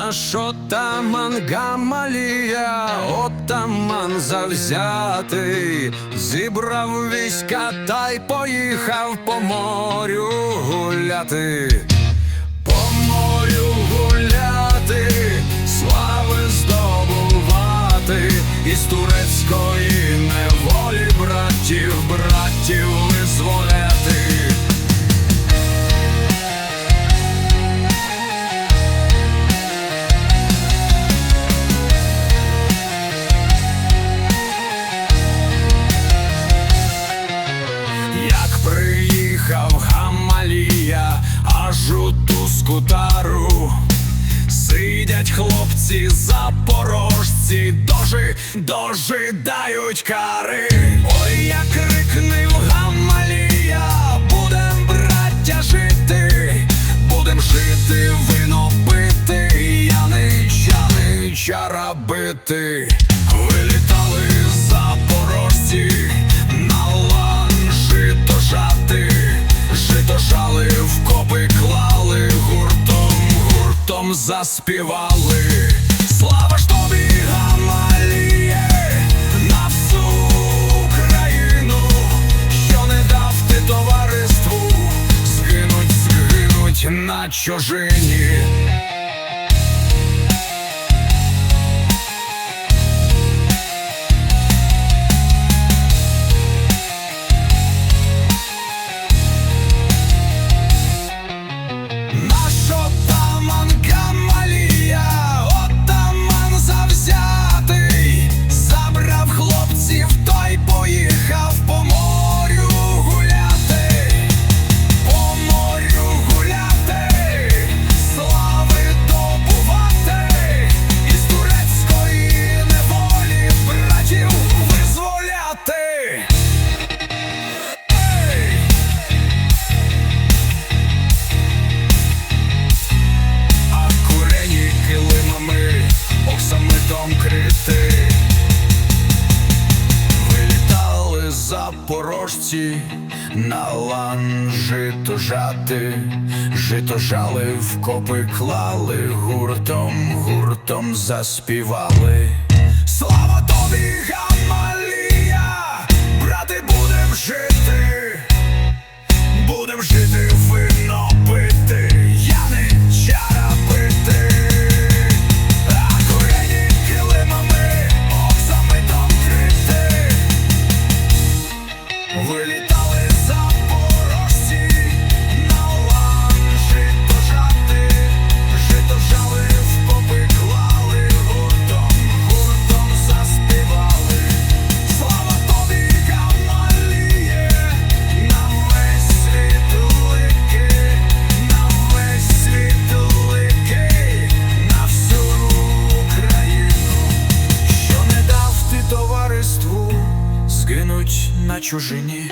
Наш отаман Гамалія, отаман завзятий, зібрав війська та й поїхав по морю гуляти. Сидять хлопці запорожці, дожи, дожидають кари. Ой, як крикнив Гамалія, будем, браття, жити, будем жити, вино пити, яничани чарабити. Заспівали. Слава ж тобі, Гамаліє, на всю Україну, що не дав ти товариству, згинуть, згинуть на чужині. Запорожці на лан жито жати, жито жали, в копи клали, гуртом, гуртом заспівали. Слава тобі, Гамалія, брати, будем жити. Чужині.